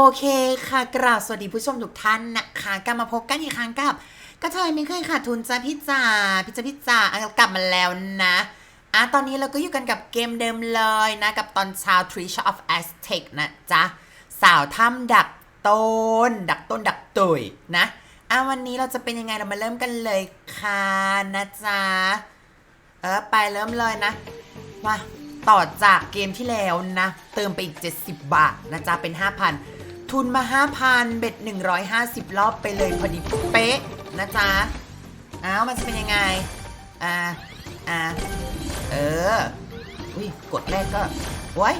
โอเคค่ะกราบสวัสดีผู้ชมทุกท่านนะคะกลับมาพบกันอีกครั้งกับกระเทยไม่เคยขาดทุนจ้าพี่จ๋าพี่จ๋าพี่จ๋าอะกลับมาแล้วนะอะตอนนี้เราก็อยู่กันกับเกมเดิมเลยนะ กับตอนช้า Treasure of Aztec นะจ๊ะ สาวถ้ำดักต้น ดักต้นดักตุยนะอะวันนี้เราจะเป็นยังไงเรามาเริ่มกันเลยค่ะนะจ๊ะ เออไปเริ่มเลยนะมาต่อจากเกมที่แล้วนะ เติมไปอีก 70 บาทนะจ๊ะ เป็น 5,000 ทุนมา 5,000 เบ็ด 150 รอบไปเลยพอดีเป๊ะนะจ๊ะอ้าวมันจะเป็นยังไง อ่า อ่า เออ อุ้ย กดแรกก็โอ้ย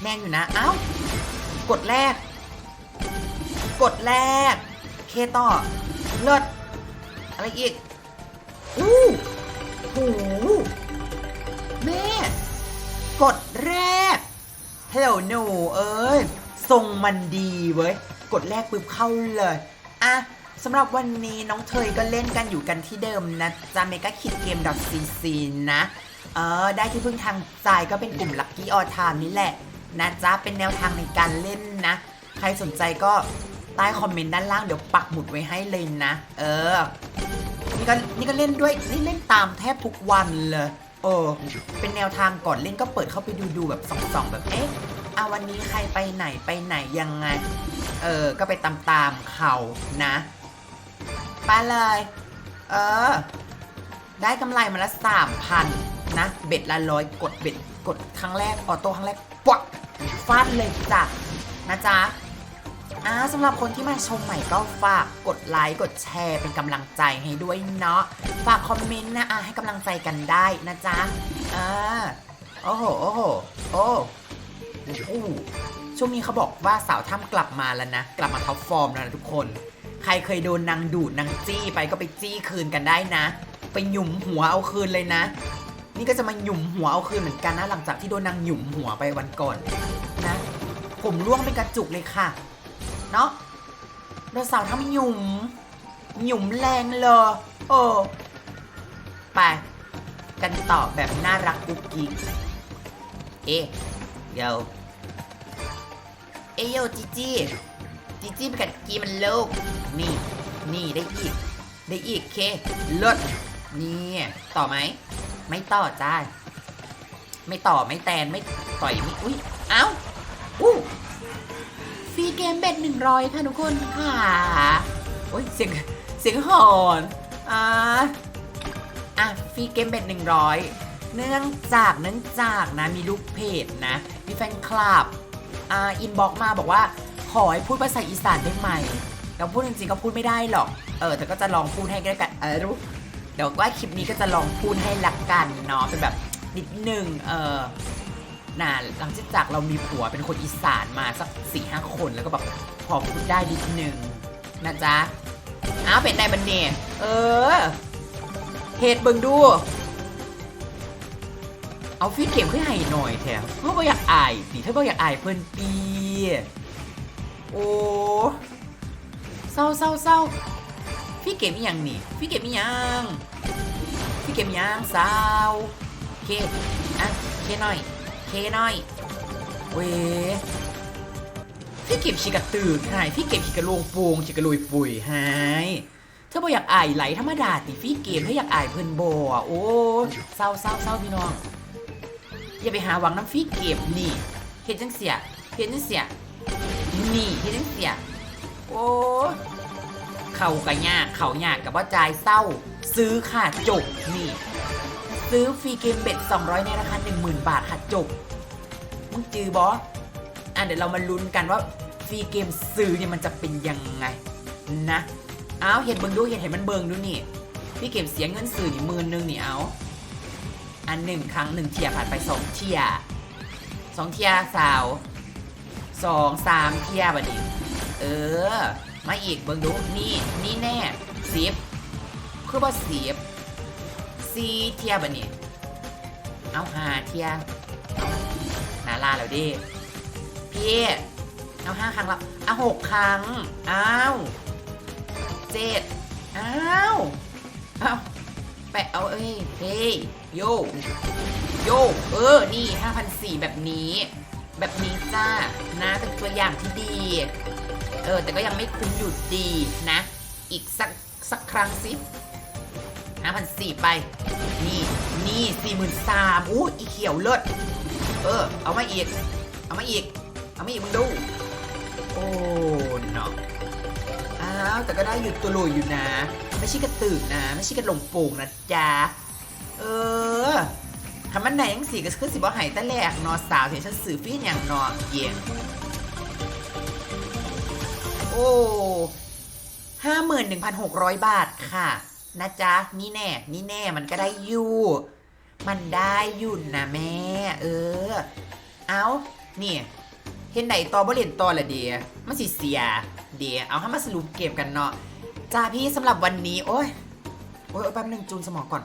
แม่นอยู่นะ เอ้า กดแรก กดแรก เคต่อ เลิศ อะไรอีก อู้หูแม่ กดแรก เฮลหนูเอ้ย ทรงมันดีเว้ย กดแรกปุ๊บเข้าเลย อะสำหรับวันนี้น้องเทยก็เล่นกันอยู่กันที่เดิมนะจ๊ะเมกาคิดเกม .cc นะ เออ ได้ที่พึ่งทางใจก็เป็นกลุ่ม Lucky All Time นี่แหละ นะจ๊ะเป็นแนวทางในการเล่นนะ ใครสนใจก็ใต้คอมเมนต์ด้านล่างเดี๋ยวปักหมุดไว้ให้เลยนะ เออ นี่ก็นี่ก็เล่นด้วยนี่เล่นตามแทบทุกวันเลยเออเป็นแนวทางก่อนเล่นก็เปิดเข้าไปดูดูแบบส่องๆแบบเอ๊ะ อาวันนี้ใครไปไหนไปไหนยังไง เออ ก็ไปตามตามๆเขานะ ไปเลย เออ ได้กำไรมาละสามพันนะ เบ็ดละร้อยกดเบ็ดกดครั้งแรก ออโต้ครั้งแรกปักฟาดเลยจ้ะนะจ๊ะอ่าสำหรับคนที่มาชมใหม่ก็ฝากกดไลค์กดแชร์เป็นกำลังใจให้ด้วยเนาะฝากคอมเมนต์นะอะให้กำลังใจกันได้นะจ๊ะอ่าโอ้โหโอ้โหโอ้ อ้ช่วงนี้เขาบอกว่าสาวถ้ำกลับมาแล้วนะ กลับมาท็อปฟอร์มแล้วนะทุกคน ใครเคยโดนนางดูดนางจี้ไปก็ไปจี้คืนกันได้นะ ไปหยุมหัวเอาคืนเลยนะ นี่ก็จะมาหยุมหัวเอาคืนเหมือนกันนะหลังจากที่โดนนางหยุมหัวไปวันก่อนนะ ผมร่วงเป็นกระจุกเลยค่ะ เนาะโดนสาวทำหยุ่มหยุ่มแรงเลยโอ้ไปกันต่อแบบน่ารักกุ๊กกิ๊กเอ๊ะเดี๋ยว เอยโยจีจีจีจีไปกัดกีมันโลก นี่ นี่ได้อีก ได้อีกเคลดนี่ ต่อไหม ไม่ต่อจ้า ไม่ต่อไม่แตนไม่ต่อยไม่อุ้ย เอ้าอู้ฟรีเกมเบ็ดหนึ่งร้อยค่ะทุกคนค่ะโอ้ยเสียงเสียงหอนอ่าอะฟรีเกมเบ็ดหนึ่งร้อยเนื่องจากเนื่องจากนะมีลูกเพจนะ มีแฟนคลับ อินบ็อกมาบอกว่า ขอให้พูดภาษาอีสานได้ไหมเราพูดจริงๆก็พูดไม่ได้หรอก เออแต่ก็จะลองพูดให้ก็แล้กันเออรู้เดี๋ยวว่าคลิปนี้ก็จะลองพูดให้ละกันเนาะเป็นแบบนิดนึงเออน่ะหลังจากเรามีผัวเป็นคนอีสานมาสักสี่ห้าคนแล้วก็แบบพอพูดได้นิดนึงนะจ๊ะอ้าวเป็นไงบันเนี่ยเออเหตุเบิ่งดู เอาฟีเข็มขึ้นให้หน่อยแถมเพราะว่อยากอายสิถ้าบ่อยากอายเพิ่นปีโอ้เศร้าเศร้าเศร้าพี่เก็บอีหยังนี่พี่เก็บอีหยังพี่เก็บอีหยังสาเคอะเคหน่อยเคหน่อยเว้พี่เก็บชิกะตือหายพี่เก็บชิกะโลงโปงชิกะลุยปุ๋ยหายเธอบ่อยากอายไหลธรรมดาติพี่เกมถ้าอยากอายเพิ่นบ่อโอ้เศร้าเศร้าเศร้าพี่น้อง อย่าไปหาหวังน้ำพี่เก็บนี่เฮ็ดจังเสียเฮ็ดจังเสียนี่เฮ็ดจังเสียโอ้เข่ากะยากเข่ายากกับว่าจ่ายเศร้า ซื้อค่ะจบนี่ ซื้อฟรีเกมเบ็ด200 ในราคา10,000 บาทค่ะจบมึงจือบออะเดี๋ยวเรามาลุ้นกันว่าฟรีเกมซื้อเนี่ยมันจะเป็นยังไงนะเอาเห็นเบิงดูเห็นเห็นมันเบิงดูนี่พี่เก็บเสียเงินสื่อนี่หมื่นหนึงนี่เอา อันหนึ่งครั้งหนึ่งเทียผ่านไปสองเทียสองเทียสาวสองสามเทียบดนี้เออ มาอีกเบิงดูนี่นี่แน่สิบคือว่าสิบซีเทียบอันนี้เอาหาเทียนาลาแล้วดิพี่เอาห้าครั้งแล้วเอาหกครั้งอ้าวเจ็ดอ้าวเอา แปะเอาเอ้ยเฮ้ยโยโยเออ นี่ห้าพันสี่แบบนี้ แบบนี้จ้านะเป็นตัวอย่างที่ดี เออ แต่ก็ยังไม่คุ้มอยู่ดีนะ อีกสักสักครั้งสิห้าพันสี่ไป นี่นี่สี่หมื่นสามอู้อีเขียวเลิศเออ เอามาอีก เอามาอีก เอามาอีกมึงดู โอ้เนาะาวแต่ก็ได้อยู่ตัวลอยู่นะ ไม่ใช่กระตือนะ ไม่ใช่กระหลงป่งนะจ๊ะ เออทำมันไหนยังสีก็คือสิบ่หายต่แรกนอสาวเห็นฉันสื่อฟีนอย่างนอเกีย็นโอ้ห้าหมื่นหนึ่งพันหกร้อยบาทค่ะ นะจ๊ะ นี่แน่ นี่แน่มันก็ได้อยู่ มันได้อยู่นะแม่ เออ เอานี่ เห็นไหนต่อบ่เล่นต่อละเดียมันสิเสีย เดียเอาให้มาสรุปเกมกันเนาะจ้าพี่สำหรับวันนี้ โอ้ยโอ้ยแป๊บนึงจูนสมองก่อน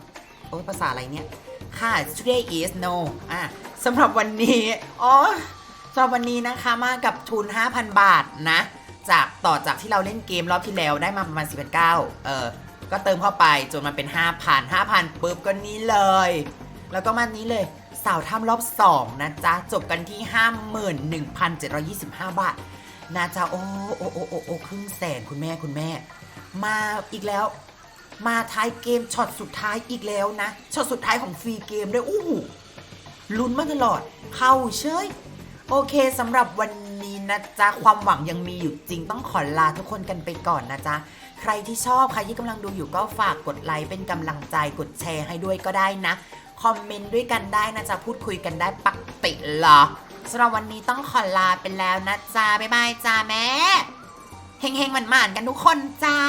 โอ้ยภาษาอะไรเนี่ย ค่ะ today is no อะสำหรับวันนี้อ๋อสำหรับวันนี้นะคะมากับทุน 5,000 บาทนะ จากต่อจากที่เราเล่นเกมรอบที่แล้วได้มาประมาณ4,900เออก็เติมเข้าไปจนมันเป็น 5,000 5,000ปุ๊บก็นี้เลย แล้วก็มานี้เลย สาวถ้ำรอบ 2 นะจ๊ะ จบกันที่ 51,725 บาท นะจ๊ะ โอ้โอ้โอ้โอ้โอ้ครึ่งแสนคุณแม่คุณแม่ มาอีกแล้ว มาท้ายเกมช็อตสุดท้ายอีกแล้วนะช็อตสุดท้ายของฟรีเกมด้วยอู้หูลุ้นมาตลอด เข้าเชยโอเคสำหรับวันนี้นะจ๊ะ ความหวังยังมีอยู่จริงต้องขอลาทุกคนกันไปก่อนนะจ๊ะ ใครที่ชอบใครที่กำลังดูอยู่ก็ฝากกดไลค์เป็นกำลังใจกดแชร์ให้ด้วยก็ได้นะ คอมเมนต์ด้วยกันได้นะจ๊ะพูดคุยกันได้ปกติเหรอสำหรับวันนี้ต้องขอลาไปแล้วนะจ๊ะบ๊ายบายจ้าแม่เฮงๆหมันๆกันทุกคนจ้า